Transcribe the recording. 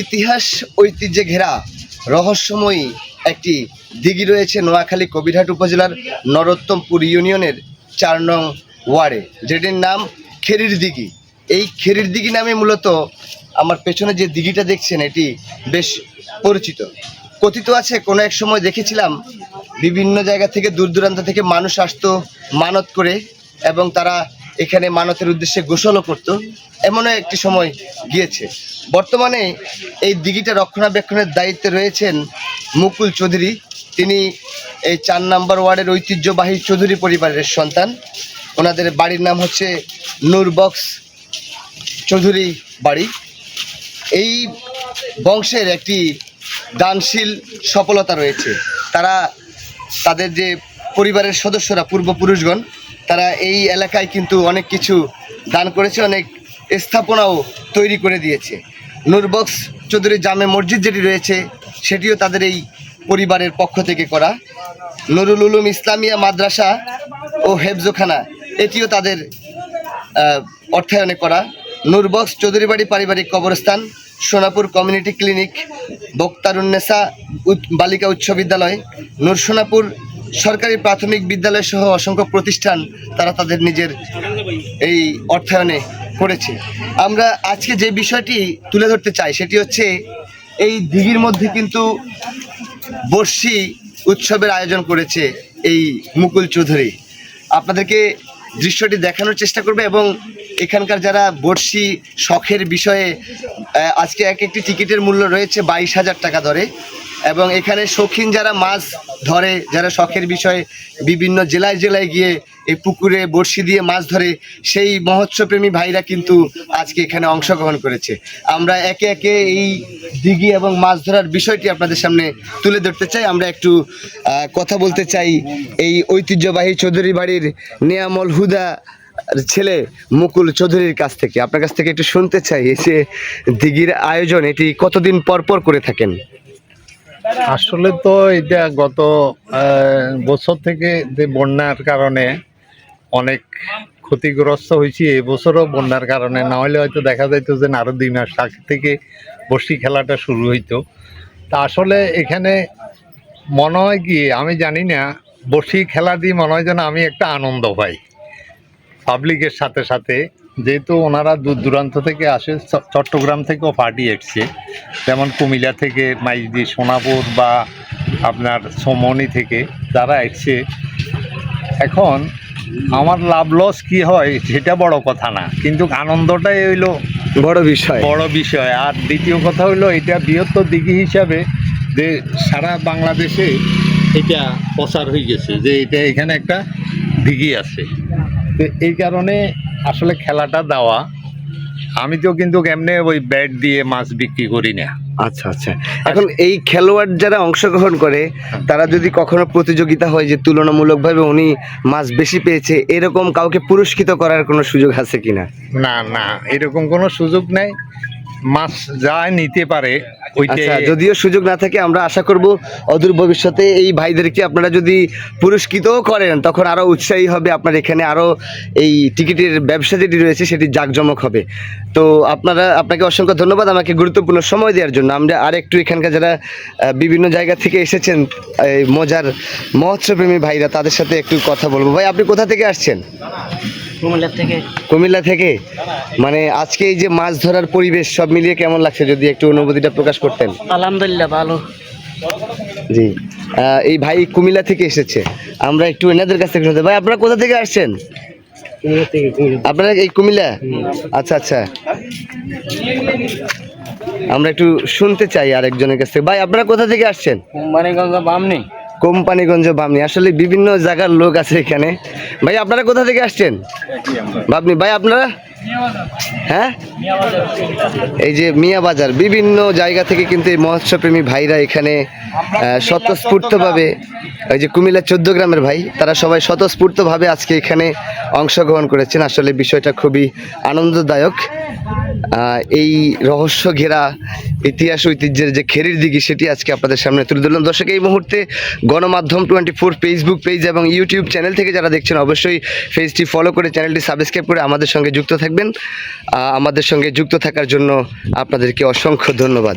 ইতিহাস ঐতিহ্যে ঘেরা রহস্যময়ী একটি দিঘি রয়েছে নোয়াখালী কবিরহাট উপজেলার নরোত্তমপুর ইউনিয়নের চার নং ওয়ার্ডে, যেটির নাম খেরির দিঘি। এই খেরির দিঘি নামে মূলত আমার পেছনে যে দিঘিটা দেখছেন, এটি বেশ পরিচিত। কথিত আছে, কোনো এক সময় দেখেছিলাম, বিভিন্ন জায়গা থেকে, দূর দূরান্ত থেকে মানুষ আসতো মানত করে এবং তারা এখানে মানতের উদ্দেশ্যে গোসলও করত। এমনও একটি সময় গিয়েছে। বর্তমানে এই দিঘিটা রক্ষণাবেক্ষণের দায়িত্বে রয়েছেন মুকুল চৌধুরী। তিনি এই চার নাম্বার ওয়ার্ডের ঐতিহ্যবাহী চৌধুরী পরিবারের সন্তান। ওনাদের বাড়ির নাম হচ্ছে নূরবক্স চৌধুরী বাড়ি। এই বংশের একটি দানশীল সফলতা রয়েছে। তারা তাদের যে পরিবারের সদস্যরা, পূর্বপুরুষগণ তারা এই এলাকায় কিন্তু অনেক কিছু দান করেছে, অনেক স্থাপনাও তৈরি করে দিয়েছে। নুরবক্স চৌধুরী জামে মসজিদ যেটি রয়েছে, সেটিও তাদের এই পরিবারের পক্ষ থেকে করা। নুরুল উলুম ইসলামিয়া মাদ্রাসা ও হেফজোখানা, এটিও তাদের অর্থায়নে করা। নূরবক্স চৌধুরীবাড়ি পারিবারিক কবরস্থান, সোনাপুর কমিউনিটি ক্লিনিক বক্তারুন্নেসা বালিকা উচ্চ বিদ্যালয় নূর সোনাপুর সরকারি প্রাথমিক বিদ্যালয় সহ অসংখ্য প্রতিষ্ঠান তারা তাদের নিজের এই অর্থায়নে করেছে। আমরা আজকে যে বিষয়টি তুলে ধরতে চাই সেটি হচ্ছে এই দিঘির মধ্যে কিন্তু বর্ষি উৎসবের আয়োজন করেছে এই মুকুল চৌধুরী। আপনাদেরকে দৃশ্যটি দেখানোর চেষ্টা করবে এবং এখানকার যারা বর্ষি শখের বিষয়ে আজকে এক একটি টিকিটের মূল্য রয়েছে বাইশ হাজার টাকা ধরে এবং এখানে শৌখিন যারা মাছ ধরে, যারা শখের বিষয়ে বিভিন্ন জেলায় জেলায় গিয়ে এই পুকুরে বড়শি দিয়ে মাছ ধরে, সেই মহোৎসবপ্রেমী ভাইরা কিন্তু আজকে এখানে অংশগ্রহণ করেছে। আমরা একে একে এই দিঘি এবং মাছ ধরার বিষয়টি আপনাদের সামনে তুলে ধরতে চাই। আমরা একটু কথা বলতে চাই এই ঐতিহ্যবাহী চৌধুরী বাড়ির নিয়ামল হুদা ছেলে মুকুল চৌধুরীর কাছ থেকে। আপনার কাছ থেকে একটু শুনতে চাই যে দিঘির আয়োজন এটি কতদিন পর পর করে থাকেন? আসলে তো এটা গত বছর থেকে যে বন্যার কারণে অনেক ক্ষতিগ্রস্ত হয়েছি এবছরও বন্যার কারণে। না হলে হয়তো দেখা যাইতো যে আরও দুই মাস আগে থেকে বসি খেলাটা শুরু হইতো। তা আসলে এখানে মনে হয় কি, আমি জানি না, বসি খেলা দিয়ে মনে হয় যেন আমি একটা আনন্দ পাই। পাবলিকের সাথে সাথে যেহেতু ওনারা দূর দূরান্ত থেকে আসে চট্টগ্রাম থেকেও পার্টি এসছে। যেমন কুমিল্লা থেকে মাইজদি সোনাপুর বা আপনার সোমনি থেকে যারা এসছে। এখন আমার লাভ লস কি হয় সেটা বড় কথা না কিন্তু আনন্দটাই হইল বড় বিষয়। বড় বিষয়। আর দ্বিতীয় কথা হলো এটা বৃহত্তর দিঘি হিসাবে যে সারা বাংলাদেশে এটা প্রচার হয়ে গেছে যে এটা এখানে একটা দিঘি আছে। তো এই কারণে আসলে খেলাটা দেওয়া। আমি তো কিন্তু এমনি ওই ব্যাট দিয়ে মাছ বিক্রি করি না। আচ্ছা আচ্ছা। এখন এই খেলোয়াড় যারা অংশগ্রহণ করে তারা যদি কখনো প্রতিযোগিতা হয় যে তুলনামূলকভাবে উনি মাছ বেশি পেয়েছে এরকম কাউকে পুরস্কৃত করার কোনো সুযোগ আছে কিনা? না না এরকম কোনো সুযোগ নেই। মাছ যা নিতে পারে আচ্ছা যদিও সুযোগ না থাকে, আমরা আশা করব অদূর ভবিষ্যতে এই ভাইদেরকে আপনারা যদি পুরস্কৃতও করেন, তখন আরও উৎসাহী হবে, আপনার এখানে আরও এই টিকিটের ব্যবসা যেটি রয়েছে, সেটি জাঁকজমক হবে। তো আপনারা, আপনাকে অসংখ্য ধন্যবাদ আমাকে গুরুত্বপূর্ণ সময় দেওয়ার জন্য। আমরা আর একটু এখানকার যারা বিভিন্ন জায়গা থেকে এসেছেন, এই মজার মহোৎসবপ্রেমী ভাইরা, তাদের সাথে একটু কথা বলব। ভাই, আপনি কোথা থেকে আসছেন? কুমিল্লা থেকে। কুমিল্লা থেকে? মানে আজকে এই যে মাছ ধরার পরিবেশ সব মিলিয়ে কেমন লাগছে যদি একটু অনুভূতিটা প্রকাশ করতেন? আলহামদুলিল্লাহ ভালো। জি। এই ভাই কুমিল্লা থেকে এসেছে। আমরা একটু এনাদের কাছ থেকে শুনতে ভাই আপনারা কোথা থেকে আসছেন? আপনারা এই কুমিল্লা? আচ্ছা আচ্ছা। আমরা একটু শুনতে চাই আরেকজনের কাছ থেকে। ভাই আপনারা কোথা থেকে আসছেন? বামনি কোম্পানিগঞ্জ বামনি আসলে বিভিন্ন জায়গার লোক আছে এখানে। ভাই আপনারা কোথা থেকে আসছেন? বাবনি ভাই আপনারা? হ্যাঁ? এই যে মিয়া বাজার বিভিন্ন জায়গা থেকে কিন্তু এই মৎস্যপ্রেমী ভাইরা এখানে স্বতঃস্ফূর্তভাবে ওই যে কুমিল্লা চোদ্দ গ্রামের ভাই তারা সবাই স্বতঃস্ফূর্তভাবে আজকে এখানে অংশগ্রহণ করেছেন। আসলে বিষয়টা খুবই আনন্দদায়ক। এই রহস্য ঘেরা ইতিহাস ঐতিহ্যের যে খেরির দিঘি সেটি আজকে আপনাদের সামনে তুলে ধরলাম। দর্শক এই মুহূর্তে Ganamadhyam twenty four Facebook page এবং ইউটিউব চ্যানেল থেকে যারা দেখছেন অবশ্যই পেজটি ফলো করে চ্যানেলটি সাবস্ক্রাইব করে আমাদের সঙ্গে যুক্ত থাকবেন। থাকবেন। আমাদের সঙ্গে যুক্ত থাকার জন্য আপনাদেরকে অসংখ্য ধন্যবাদ।